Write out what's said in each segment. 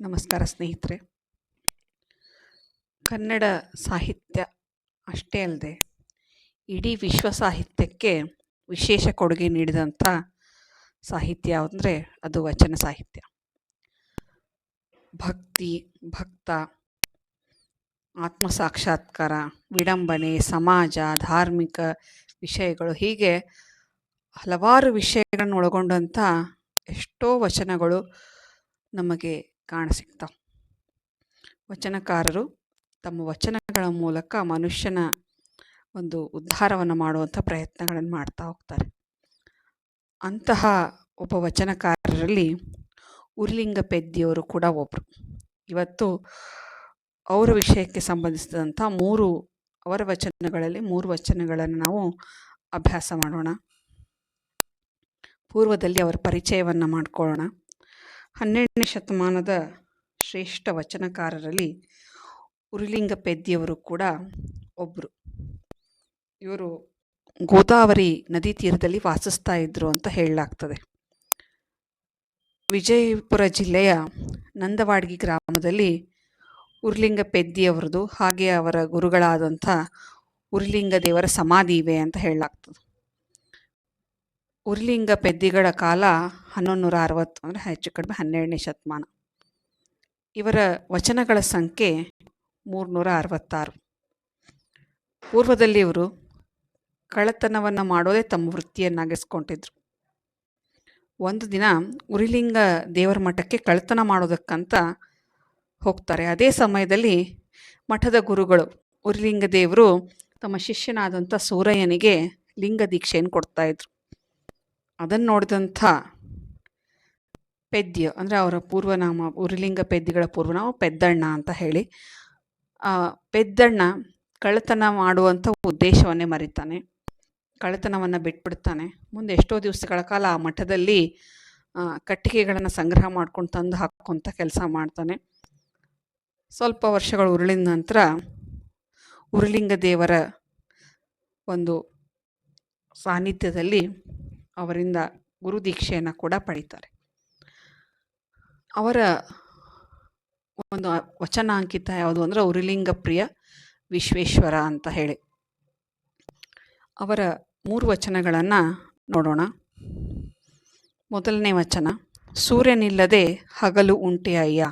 ನಮಸ್ಕಾರ ಸ್ನೇಹಿತರೆ. ಕನ್ನಡ ಸಾಹಿತ್ಯ ಅಷ್ಟೇ ಅಲ್ಲದೆ ಇಡೀ ವಿಶ್ವ ಸಾಹಿತ್ಯಕ್ಕೆ ವಿಶೇಷ ಕೊಡುಗೆ ನೀಡಿದಂಥ ಸಾಹಿತ್ಯ ಅಂದರೆ ಅದು ವಚನ ಸಾಹಿತ್ಯ. ಭಕ್ತಿ, ಭಕ್ತ ಆತ್ಮ ಸಾಕ್ಷಾತ್ಕಾರ ವಿಡಂಬನೆ, ಸಮಾಜ, ಧಾರ್ಮಿಕ ವಿಷಯಗಳು ಹೀಗೆ ಹಲವಾರು ವಿಷಯಗಳನ್ನು ಒಳಗೊಂಡಂಥ ಎಷ್ಟೋ ವಚನಗಳು ನಮಗೆ ಕಾಣಸಿಗ್ತಾವೆ. ವಚನಕಾರರು ತಮ್ಮ ವಚನಗಳ ಮೂಲಕ ಮನುಷ್ಯನ ಒಂದು ಉದ್ಧಾರವನ್ನು ಮಾಡುವಂಥ ಪ್ರಯತ್ನಗಳನ್ನು ಮಾಡ್ತಾ ಹೋಗ್ತಾರೆ. ಅಂತಹ ಒಬ್ಬ ವಚನಕಾರರಲ್ಲಿ ಉರ್ಲಿಂಗ ಪೆದ್ದಿಯವರು ಕೂಡ ಒಬ್ಬರು ಇವತ್ತು ಅವರ ವಿಷಯಕ್ಕೆ ಸಂಬಂಧಿಸಿದಂಥ ಮೂರು, ಅವರ ವಚನಗಳಲ್ಲಿ ಮೂರು ವಚನಗಳನ್ನು ನಾವು ಅಭ್ಯಾಸ ಮಾಡೋಣ. ಪೂರ್ವದಲ್ಲಿ ಅವರ ಪರಿಚಯವನ್ನು ಮಾಡಿಕೊಳ್ಳೋಣ. ಹನ್ನೆರಡನೇ ಶತಮಾನದ ಶ್ರೇಷ್ಠ ವಚನಕಾರರಲ್ಲಿ ಉರುಲಿಂಗ ಪೆದ್ದಿಯವರು ಕೂಡ ಒಬ್ಬರು ಇವರು ಗೋದಾವರಿ ನದಿ ತೀರದಲ್ಲಿ ವಾಸಿಸ್ತಾ ಇದ್ದರು ಅಂತ ಹೇಳಲಾಗ್ತದೆ. ವಿಜಯಪುರ ಜಿಲ್ಲೆಯ ನಂದವಾಡ್ಗಿ ಗ್ರಾಮದಲ್ಲಿ ಉರ್ಲಿಂಗ ಪೆದ್ದಿಯವರದು ಹಾಗೆ ಅವರ ಗುರುಗಳಾದಂಥ ಉರ್ಲಿಂಗ ದೇವರ ಸಮಾಧಿ ಇವೆ ಅಂತ ಹೇಳಲಾಗ್ತದೆ. ಉರ್ಲಿಂಗ ಪೆದ್ದಿಗಳ ಕಾಲ ಹನ್ನೊಂದು ನೂರ ಅರವತ್ತು ಅಂದರೆ ಹೆಚ್ಚು ಕಡಿಮೆ ಹನ್ನೆರಡನೇ ಶತಮಾನ. ಇವರ ವಚನಗಳ ಸಂಖ್ಯೆ ಮೂರುನೂರ ಅರವತ್ತಾರು ಪೂರ್ವದಲ್ಲಿ ಇವರು ಕಳ್ಳತನವನ್ನು ಮಾಡೋದೇ ತಮ್ಮ ವೃತ್ತಿಯನ್ನಾಗಿಸ್ಕೊಂಡಿದ್ರು. ಒಂದು ದಿನ ಉರಿಲಿಂಗ ದೇವರ ಮಠಕ್ಕೆ ಕಳ್ಳತನ ಮಾಡೋದಕ್ಕಂತ ಹೋಗ್ತಾರೆ. ಅದೇ ಸಮಯದಲ್ಲಿ ಮಠದ ಗುರುಗಳು ಉರಿಲಿಂಗ ದೇವರು ತಮ್ಮ ಶಿಷ್ಯನಾದಂಥ ಸೂರಯ್ಯನಿಗೆ ಲಿಂಗ ದೀಕ್ಷೆಯನ್ನು ಕೊಡ್ತಾಯಿದ್ರು ಅದನ್ನು ನೋಡಿದಂಥ ಪೆದ್ಯ, ಅಂದರೆ ಅವರ ಪೂರ್ವನಾಮ, ಉರಿಲಿಂಗ ಪೆದ್ಯಗಳ ಪೂರ್ವನಾಮ ಪೆದ್ದಣ್ಣ ಅಂತ ಹೇಳಿ ಪೆದ್ದಣ್ಣ ಕಳ್ಳತನ ಮಾಡುವಂಥ ಉದ್ದೇಶವನ್ನೇ ಮರಿತಾನೆ. ಕಳ್ಳತನವನ್ನು ಬಿಟ್ಬಿಡ್ತಾನೆ. ಮುಂದೆ ಎಷ್ಟೋ ದಿವಸಗಳ ಕಾಲ ಆ ಮಠದಲ್ಲಿ ಕಟ್ಟಿಗೆಗಳನ್ನು ಸಂಗ್ರಹ ಮಾಡ್ಕೊಂಡು ತಂದು ಹಾಕ್ಕೊಂತ ಕೆಲಸ ಮಾಡ್ತಾನೆ. ಸ್ವಲ್ಪ ವರ್ಷಗಳು ಉರುಳಿದ ನಂತರ ಉರುಲಿಂಗ ದೇವರ ಒಂದು ಸಾನ್ನಿಧ್ಯದಲ್ಲಿ ಅವರಿಂದ ಗುರುದೀಕ್ಷೆಯನ್ನು ಕೂಡ ಪಡಿತಾರೆ. ಅವರ ಒಂದು ವಚನಾಂಕಿತ ಯಾವುದು ಅಂದರೆ ಉರುಲಿಂಗ ಪ್ರಿಯ ವಿಶ್ವೇಶ್ವರ ಅಂತ ಹೇಳಿ. ಅವರ ಮೂರು ವಚನಗಳನ್ನು ನೋಡೋಣ. ಮೊದಲನೇ ವಚನ, ಸೂರ್ಯನಿಲ್ಲದೆ ಹಗಲು ಉಂಟೆ ಅಯ್ಯ,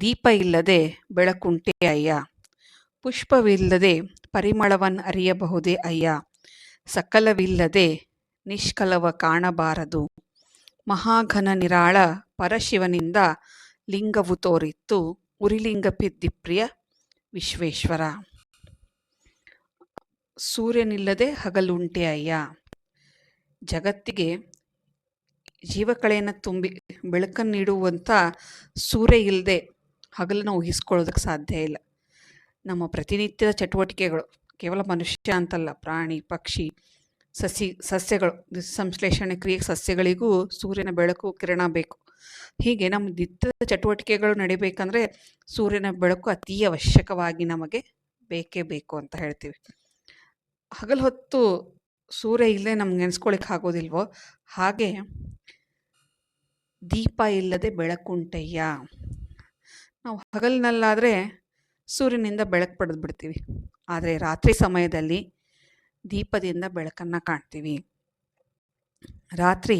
ದೀಪ ಇಲ್ಲದೆ ಬೆಳಕುಂಟೆ ಅಯ್ಯ, ಪುಷ್ಪವಿಲ್ಲದೆ ಪರಿಮಳವನ್ನು ಅರಿಯಬಹುದೇ ಅಯ್ಯ, ಸಕಲವಿಲ್ಲದೆ ನಿಷ್ಕಲವ ಕಾಣಬಾರದು. ಮಹಾಘನ ನಿರಾಳ ಪರಶಿವನಿಂದ ಲಿಂಗವು ತೋರಿತ್ತು. ಉರಿಲಿಂಗ ಪಿದ್ದಿಪ್ರಿಯ ವಿಶ್ವೇಶ್ವರ. ಸೂರ್ಯನಿಲ್ಲದೆ ಹಗಲುಂಟೆ ಅಯ್ಯ. ಜಗತ್ತಿಗೆ ಜೀವಕಳೆಯನ್ನು ತುಂಬಿ ಬೆಳಕನ್ನು ನೀಡುವಂಥ ಸೂರ್ಯ ಇಲ್ಲದೆ ಹಗಲನ್ನು ಊಹಿಸ್ಕೊಳ್ಳೋದಕ್ಕೆ ಸಾಧ್ಯ ಇಲ್ಲ. ನಮ್ಮ ಪ್ರತಿನಿತ್ಯದ ಚಟುವಟಿಕೆಗಳು ಕೇವಲ ಮನುಷ್ಯ ಅಂತಲ್ಲ, ಪ್ರಾಣಿ, ಪಕ್ಷಿ ಸಸಿ, ಸಸ್ಯಗಳು, ಸಂಶ್ಲೇಷಣೆ ಕ್ರಿಯೆ ಸಸ್ಯಗಳಿಗೂ ಸೂರ್ಯನ ಬೆಳಕು ಕಿರಣ ಬೇಕು. ಹೀಗೆ ನಮ್ಮ ನಿತ್ಯದ ಚಟುವಟಿಕೆಗಳು ನಡಿಬೇಕಂದ್ರೆ ಸೂರ್ಯನ ಬೆಳಕು ಅತಿ ಅವಶ್ಯಕವಾಗಿ ನಮಗೆ ಬೇಕೇ ಬೇಕು ಅಂತ ಹೇಳ್ತೀವಿ. ಹಗಲು ಹೊತ್ತು ಸೂರ್ಯ ಇಲ್ಲದೆ ನಮ್ಗೆ ನೆನೆಸ್ಕೊಳಿಕ್ಕೆ ಆಗೋದಿಲ್ವೋ? ಹಾಗೆ ದೀಪ ಇಲ್ಲದೆ ಬೆಳಕುಂಟಯ್ಯ. ನಾವು ಹಗಲಿನಲ್ಲಾದರೆ ಸೂರ್ಯನಿಂದ ಬೆಳಕು ಪಡೆದು ಬಿಡ್ತೀವಿ ಆದರೆ ರಾತ್ರಿ ಸಮಯದಲ್ಲಿ ದೀಪದಿಂದ ಬೆಳಕನ್ನು ಕಾಣ್ತೀವಿ. ರಾತ್ರಿ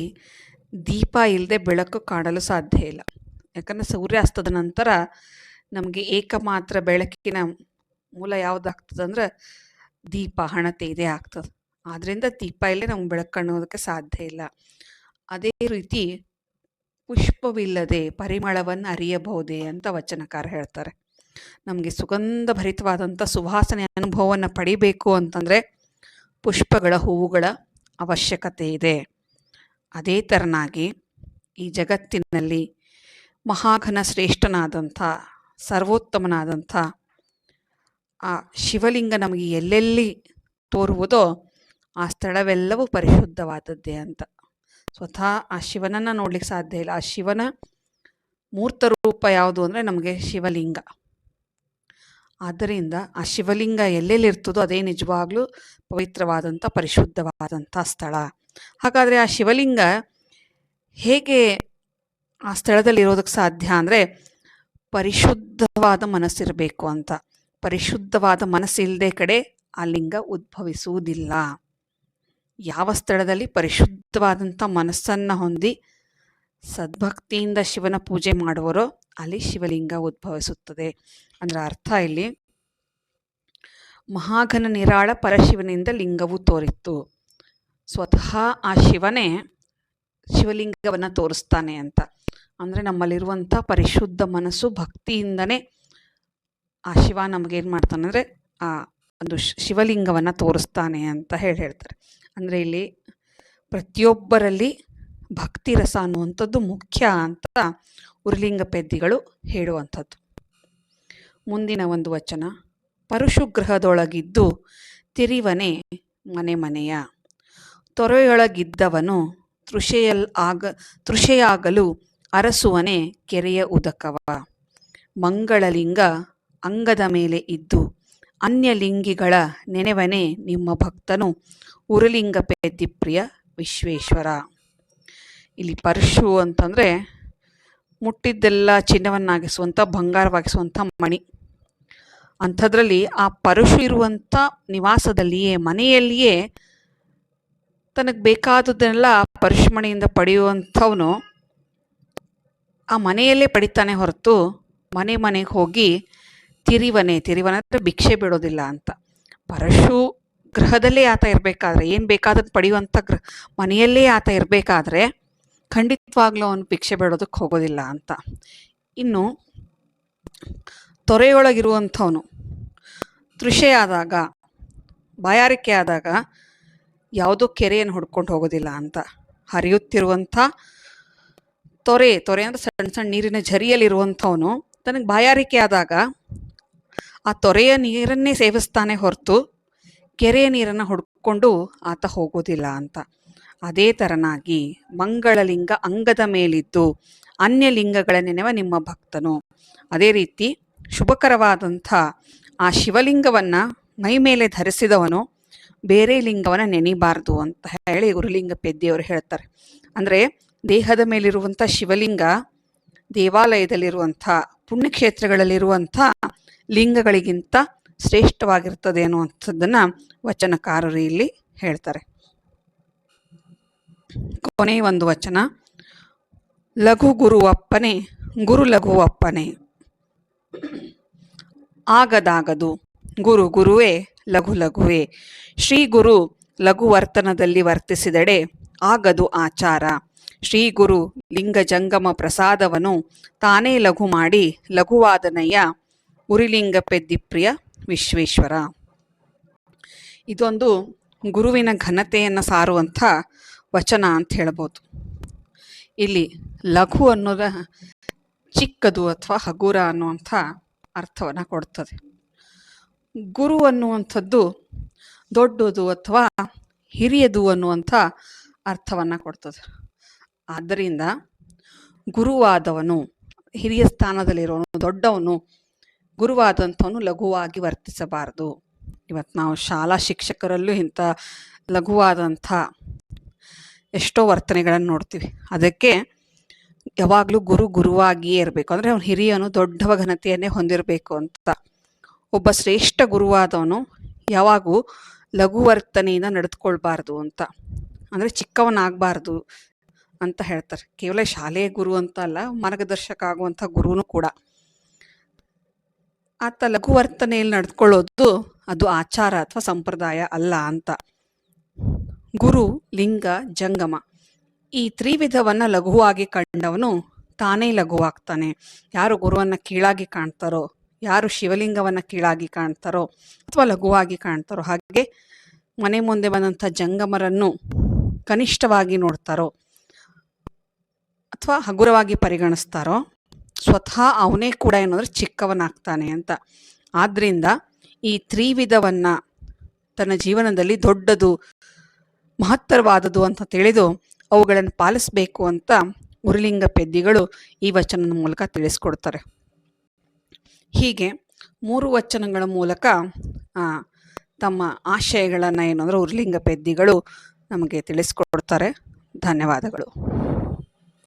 ದೀಪ ಇಲ್ಲದೆ ಬೆಳಕು ಕಾಣಲು ಸಾಧ್ಯ ಇಲ್ಲ. ಯಾಕಂದರೆ ಸೂರ್ಯಾಸ್ತದ ನಂತರ ನಮಗೆ ಏಕಮಾತ್ರ ಬೆಳಕಿನ ಮೂಲ ಯಾವುದಾಗ್ತದೆ ಅಂದರೆ ದೀಪ, ಹಣತೆ ಇದೇ ಆಗ್ತದೆ. ಆದ್ದರಿಂದ ದೀಪ ಇಲ್ಲದೆ ನಮ್ಗೆ ಬೆಳಕು ಕಾಣೋದಕ್ಕೆ ಸಾಧ್ಯ ಇಲ್ಲ. ಅದೇ ರೀತಿ ಪುಷ್ಪವಿಲ್ಲದೆ ಪರಿಮಳವನ್ನು ಅರಿಯಬಹುದೇ ಅಂತ ವಚನಕಾರ ಹೇಳ್ತಾರೆ. ನಮಗೆ ಸುಗಂಧ ಭರಿತವಾದಂಥ ಸುವಾಸನೆ ಅನುಭವವನ್ನು ಪಡಿಬೇಕು ಅಂತಂದರೆ ಪುಷ್ಪಗಳ ಹೂವುಗಳ ಅವಶ್ಯಕತೆ ಇದೆ. ಅದೇ ತರನಾಗಿ ಈ ಜಗತ್ತಿನಲ್ಲಿ ಮಹಾಘನ ಶ್ರೇಷ್ಠನಾದಂಥ, ಸರ್ವೋತ್ತಮನಾದಂಥ ಆ ಶಿವಲಿಂಗ ನಮಗೆ ಎಲ್ಲೆಲ್ಲಿ ತೋರುವುದೋ ಆ ಸ್ಥಳವೆಲ್ಲವೂ ಪರಿಶುದ್ಧವಾದದ್ದೇ ಅಂತ. ಸ್ವತಃ ಆ ಶಿವನನ್ನು ನೋಡ್ಲಿಕ್ಕೆ ಸಾಧ್ಯ ಇಲ್ಲ. ಆ ಶಿವನ ಮೂರ್ತ ರೂಪ ಯಾವುದು ಅಂದರೆ ನಮಗೆ ಶಿವಲಿಂಗ. ಆದ್ದರಿಂದ ಆ ಶಿವಲಿಂಗ ಎಲ್ಲೆಲ್ಲಿರ್ತದೋ ಅದೇ ನಿಜವಾಗ್ಲೂ ಪವಿತ್ರವಾದಂಥ, ಪರಿಶುದ್ಧವಾದಂಥ ಸ್ಥಳ. ಹಾಗಾದರೆ ಆ ಶಿವಲಿಂಗ ಹೇಗೆ ಆ ಸ್ಥಳದಲ್ಲಿ ಇರೋದಕ್ಕೆ ಸಾಧ್ಯ ಅಂದರೆ ಪರಿಶುದ್ಧವಾದ ಮನಸ್ಸಿರಬೇಕು ಅಂತ. ಪರಿಶುದ್ಧವಾದ ಮನಸ್ಸಿಲ್ಲದೆ ಕಡೆ ಆ ಲಿಂಗ ಉದ್ಭವಿಸುವುದಿಲ್ಲ. ಯಾವ ಸ್ಥಳದಲ್ಲಿ ಪರಿಶುದ್ಧವಾದಂಥ ಮನಸ್ಸನ್ನು ಹೊಂದಿ ಸದ್ಭಕ್ತಿಯಿಂದ ಶಿವನ ಪೂಜೆ ಮಾಡುವರು ಅಲ್ಲಿ ಶಿವಲಿಂಗ ಉದ್ಭವಿಸುತ್ತದೆ. ಅಂದ್ರೆ ಅರ್ಥ ಇಲ್ಲಿ. ಮಹಾಘನ ನಿರಾಳ ಪರಶಿವನಿಂದ ಲಿಂಗವು ತೋರಿತ್ತು. ಸ್ವತಃ ಆ ಶಿವನೇ ಶಿವಲಿಂಗವನ್ನು ತೋರಿಸ್ತಾನೆ ಅಂತ. ಅಂದರೆ ನಮ್ಮಲ್ಲಿರುವಂಥ ಪರಿಶುದ್ಧ ಮನಸ್ಸು ಭಕ್ತಿಯಿಂದನೇ ಆ ಶಿವ ನಮಗೇನು ಮಾಡ್ತಾನೆ ಅಂದರೆ ಆ ಒಂದು ಶಿವಲಿಂಗವನ್ನು ತೋರಿಸ್ತಾನೆ ಅಂತ ಹೇಳಿ ಹೇಳ್ತಾರೆ. ಅಂದರೆ ಇಲ್ಲಿ ಪ್ರತಿಯೊಬ್ಬರಲ್ಲಿ ಭಕ್ತಿ ರಸ ಅನ್ನುವಂಥದ್ದು ಮುಖ್ಯ ಅಂತ ಉರ್ಲಿಂಗ ಪೆದ್ದಿಗಳು ಹೇಳುವಂಥದ್ದು. ಮುಂದಿನ ಒಂದು ವಚನ, ಪರುಶುಗ್ರಹದೊಳಗಿದ್ದು ತಿರಿವನೆ ಮನೆ ಮನೆಯ. ತೊರೆಯೊಳಗಿದ್ದವನು ತೃಷೆಯಲ್ ಆಗ, ತೃಷೆಯಾಗಲು ಅರಸುವನೆ ಕೆರೆಯ ಉದಕವ. ಮಂಗಳಲಿಂಗ ಅಂಗದ ಮೇಲೆ ಇದ್ದು ಅನ್ಯಲಿಂಗಿಗಳ ನೆನೆವನೆ ನಿಮ್ಮ ಭಕ್ತನು ಉರುಲಿಂಗ ಪ್ರಿಯ ವಿಶ್ವೇಶ್ವರ. ಇಲ್ಲಿ ಪರಶು ಅಂತಂದರೆ ಮುಟ್ಟಿದ್ದೆಲ್ಲ ಚಿನ್ನವನ್ನಾಗಿಸುವಂಥ, ಬಂಗಾರವಾಗಿಸುವಂಥ ಮಣಿ. ಅಂಥದ್ರಲ್ಲಿ ಆ ಪರಶು ಇರುವಂಥ ನಿವಾಸದಲ್ಲಿಯೇ, ಮನೆಯಲ್ಲಿಯೇ ತನಗೆ ಬೇಕಾದದ್ದನ್ನೆಲ್ಲ ಪರಶುಮಣಿಯಿಂದ ಪಡೆಯುವಂಥವನು ಆ ಮನೆಯಲ್ಲೇ ಪಡಿತಾನೆ ಹೊರತು ಮನೆ ಮನೆಗೆ ಹೋಗಿ ತಿರಿವನೆ ತಿರಿವನೆ ಭಿಕ್ಷೆ ಬಿಡೋದಿಲ್ಲ ಅಂತ. ಪರಶು ಗೃಹದಲ್ಲೇ ಆತ ಇರಬೇಕಾದ್ರೆ, ಏನು ಬೇಕಾದದ್ದು ಪಡೆಯುವಂಥ ಗೃಹ ಮನೆಯಲ್ಲೇ ಆತ ಇರಬೇಕಾದ್ರೆ ಖಂಡಿತವಾಗ್ಲೂ ಅವನು ಭಿಕ್ಷೆ ಬೇಡೋದಕ್ಕೆ ಹೋಗೋದಿಲ್ಲ ಅಂತ. ಇನ್ನು, ತೊರೆಯೊಳಗಿರುವಂಥವನು, ತೃಷೆಯಾದಾಗ ಬಾಯಾರಿಕೆ ಆದಾಗ ಯಾವುದೋ ಕೆರೆಯನ್ನು ಹುಡ್ಕೊಂಡು ಹೋಗೋದಿಲ್ಲ ಅಂತ ಹರಿಯುತ್ತಿರುವಂಥ ತೊರೆ ತೊರೆ ಅಂದರೆ ಸಣ್ಣ ಸಣ್ಣ ನೀರಿನ ಝರಿಯಲ್ಲಿರುವಂಥವನು, ತನಗೆ ಬಾಯಾರಿಕೆ ಆದಾಗ ಆ ತೊರೆಯ ನೀರನ್ನೇ ಸೇವಿಸ್ತಾನೆ ಹೊರತು ಕೆರೆಯ ನೀರನ್ನು ಹುಡ್ಕೊಂಡು ಆತ ಹೋಗೋದಿಲ್ಲ ಅಂತ. ಅದೇ ತರನಾಗಿ ಮಂಗಳಲಿಂಗ ಅಂಗದ ಮೇಲಿದ್ದು ಅನ್ಯಲಿಂಗಗಳ ನೆನೆವ ನಿಮ್ಮ ಭಕ್ತನು. ಅದೇ ರೀತಿ ಶುಭಕರವಾದಂಥ ಆ ಶಿವಲಿಂಗವನ್ನು ಮೈ ಮೇಲೆ ಧರಿಸಿದವನು ಬೇರೆ ಲಿಂಗವನ್ನು ನೆನಿಬಾರದು ಅಂತ ಹೇಳಿ ಗುರುಲಿಂಗ ಪೆದ್ದಿಯವರು ಹೇಳ್ತಾರೆ. ಅಂದರೆ ದೇಹದ ಮೇಲಿರುವಂಥ ಶಿವಲಿಂಗ, ದೇವಾಲಯದಲ್ಲಿರುವಂಥ ಪುಣ್ಯಕ್ಷೇತ್ರಗಳಲ್ಲಿರುವಂಥ ಲಿಂಗಗಳಿಗಿಂತ ಶ್ರೇಷ್ಠವಾಗಿರ್ತದೆ ಅನ್ನುವಂಥದ್ದನ್ನು ವಚನಕಾರರು ಇಲ್ಲಿ ಹೇಳ್ತಾರೆ. ಕೊನೆ ಒಂದು ವಚನ. ಲಘು ಗುರುವಪ್ಪನೆ, ಗುರು ಲಘುವಪ್ಪನೆ. ಆಗದಾಗದು. ಗುರು ಗುರುವೇ, ಲಘು ಲಘುವೇ. ಶ್ರೀ ಗುರು ಲಘು ವರ್ತನದಲ್ಲಿ ವರ್ತಿಸಿದಡೆ ಆಗದು ಆಚಾರ. ಶ್ರೀ ಗುರು ಲಿಂಗ ಜಂಗಮ ಪ್ರಸಾದವನ್ನು ತಾನೇ ಲಘು ಮಾಡಿ ಲಘುವಾದನಯ್ಯ ಉರಿಲಿಂಗ ಪೆದ್ದಿಪ್ರಿಯ ವಿಶ್ವೇಶ್ವರ. ಇದೊಂದು ಗುರುವಿನ ಘನತೆಯನ್ನು ಸಾರುವಂಥ ವಚನ ಅಂತ ಹೇಳ್ಬೋದು. ಇಲ್ಲಿ ಲಘು ಅನ್ನೋದ ಚಿಕ್ಕದು ಅಥವಾ ಹಗುರ ಅನ್ನುವಂಥ ಅರ್ಥವನ್ನು ಕೊಡ್ತದೆ. ಗುರು ಅನ್ನುವಂಥದ್ದು ದೊಡ್ಡದು ಅಥವಾ ಹಿರಿಯದು ಅನ್ನುವಂಥ ಅರ್ಥವನ್ನು ಕೊಡ್ತದೆ. ಆದ್ದರಿಂದ ಗುರುವಾದವನು, ಹಿರಿಯ ಸ್ಥಾನದಲ್ಲಿರೋನು, ದೊಡ್ಡವನು ಗುರುವಾದಂಥವನು ಲಘುವಾಗಿ ವರ್ತಿಸಬಾರದು. ಇವತ್ತು ನಾವು ಶಾಲಾ ಶಿಕ್ಷಕರಲ್ಲೂ ಇಂಥ ಲಘುವಾದಂಥ ಎಷ್ಟೋ ವರ್ತನೆಗಳನ್ನು ನೋಡ್ತೀವಿ. ಅದಕ್ಕೆ ಯಾವಾಗಲೂ ಗುರು ಗುರುವಾಗಿಯೇ ಇರಬೇಕು. ಅಂದರೆ ಅವನು ಹಿರಿಯನು ದೊಡ್ಡ ಘನತೆಯನ್ನೇ ಹೊಂದಿರಬೇಕು ಅಂತ. ಒಬ್ಬ ಶ್ರೇಷ್ಠ ಗುರುವಾದವನು ಯಾವಾಗೂ ಲಘುವರ್ತನೆಯಿಂದ ನಡೆದುಕೊಳ್ಬಾರ್ದು ಅಂತ. ಅಂದರೆ ಚಿಕ್ಕವನಾಗಬಾರ್ದು ಅಂತ ಹೇಳ್ತಾರೆ. ಕೇವಲ ಶಾಲೆಯ ಗುರು ಅಂತ ಅಲ್ಲ, ಮಾರ್ಗದರ್ಶಕ ಆಗುವಂಥ ಗುರುನು ಕೂಡ. ಆತ ಲಘುವರ್ತನೆಯಲ್ಲಿ ನಡೆದುಕೊಳ್ಳೋದು ಅದು ಆಚಾರ ಅಥವಾ ಸಂಪ್ರದಾಯ ಅಲ್ಲ ಅಂತ. ಗುರು, ಲಿಂಗ, ಜಂಗಮ. ಈ ತ್ರಿವಿಧವನ್ನು ಲಘುವಾಗಿ ಕಂಡವನು ತಾನೇ ಲಘುವಾಗ್ತಾನೆ. ಯಾರು ಗುರುವನ್ನು ಕೀಳಾಗಿ ಕಾಣ್ತಾರೋ, ಯಾರು ಶಿವಲಿಂಗವನ್ನು ಕೀಳಾಗಿ ಕಾಣ್ತಾರೋ ಅಥವಾ ಲಘುವಾಗಿ ಕಾಣ್ತಾರೋ ಹಾಗೆ ಮನೆ ಮುಂದೆ ಬಂದಂಥ ಜಂಗಮರನ್ನು ಕನಿಷ್ಠವಾಗಿ ನೋಡ್ತಾರೋ ಅಥವಾ ಹಗುರವಾಗಿ ಪರಿಗಣಿಸ್ತಾರೋ ಸ್ವತಃ ಅವನೇ ಕೂಡ ಏನಂದ್ರೆ ಚಿಕ್ಕವನಾಗ್ತಾನೆ ಅಂತ. ಆದ್ದರಿಂದ ಈ ತ್ರಿವಿಧವನ್ನು ತನ್ನ ಜೀವನದಲ್ಲಿ ದೊಡ್ಡದು ಮಹತ್ತರವಾದದು ಅಂತ ತಿಳಿದು ಅವುಗಳನ್ನು ಪಾಲಿಸಬೇಕು ಅಂತ ಉರುಲಿಂಗ ಪೆದ್ದಿಗಳು ಈ ವಚನದ ಮೂಲಕ ತಿಳಿಸ್ಕೊಡ್ತಾರೆ. ಹೀಗೆ ಮೂರು ವಚನಗಳ ಮೂಲಕ ತಮ್ಮ ಆಶಯಗಳನ್ನು ಏನಂದ್ರೆ ಉರುಲಿಂಗ ಪೆದ್ದಿಗಳು ನಮಗೆ ತಿಳಿಸ್ಕೊಡ್ತಾರೆ. ಧನ್ಯವಾದಗಳು.